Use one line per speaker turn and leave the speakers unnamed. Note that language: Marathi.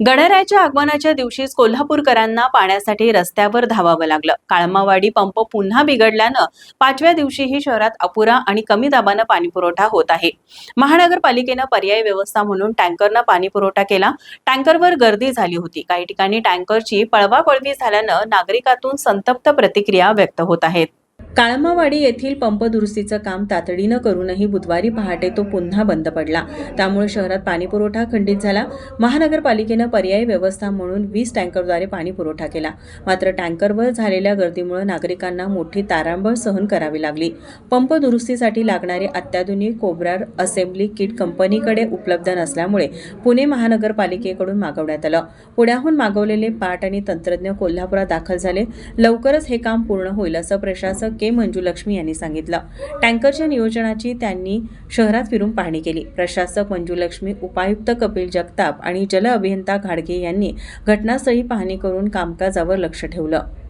गणरायाच्या आगमनाच्या दिवशीच कोल्हापूरकरांना पाण्यासाठी रस्त्यावर धावावं लागलं. काळमावाडी पंप पुन्हा बिघडल्यानं पाचव्या दिवशीही शहरात अपुरा आणि कमी दाबानं पाणीपुरवठा होत आहे. महानगरपालिकेनं पर्यायी व्यवस्था म्हणून टँकरनं पाणीपुरवठा केला. टँकरवर गर्दी झाली होती. काही ठिकाणी टँकरची पळवापळवी झाल्यानं नागरिकातून संतप्त प्रतिक्रिया व्यक्त होत आहेत. काळमावाडी येथील पंप दुरुस्तीचं काम तातडीनं करूनही बुधवारी पहाटे तो पुन्हा बंद पडला. त्यामुळे शहरात पाणीपुरवठा खंडित झाला. महानगरपालिकेनं पर्यायी व्यवस्था म्हणून वीस टँकरद्वारे पाणीपुरवठा केला. मात्र टँकरवर झालेल्या गर्दीमुळे नागरिकांना मोठी तारांबळ सहन करावी लागली. पंप दुरुस्तीसाठी लागणारे अत्याधुनिक कोब्रार असेंब्ली किट कंपनीकडे उपलब्ध नसल्यामुळे पुणे महानगरपालिकेकडून मागवण्यात आलं. पुण्याहून मागवलेले पाट आणि तंत्रज्ञ कोल्हापुरात दाखल झाले. लवकरच हे काम पूर्ण होईल असं प्रशासक के मंजुलक्ष्मी यांनी सांगितलं. टँकरच्या नियोजनाची त्यांनी शहरात फिरून पाहणी केली. प्रशासक मंजुलक्ष्मी उपायुक्त कपिल जगताप आणि जल अभियंता घाडगे यांनी घटनास्थळी पाहणी करून कामकाजावर लक्ष ठेवलं.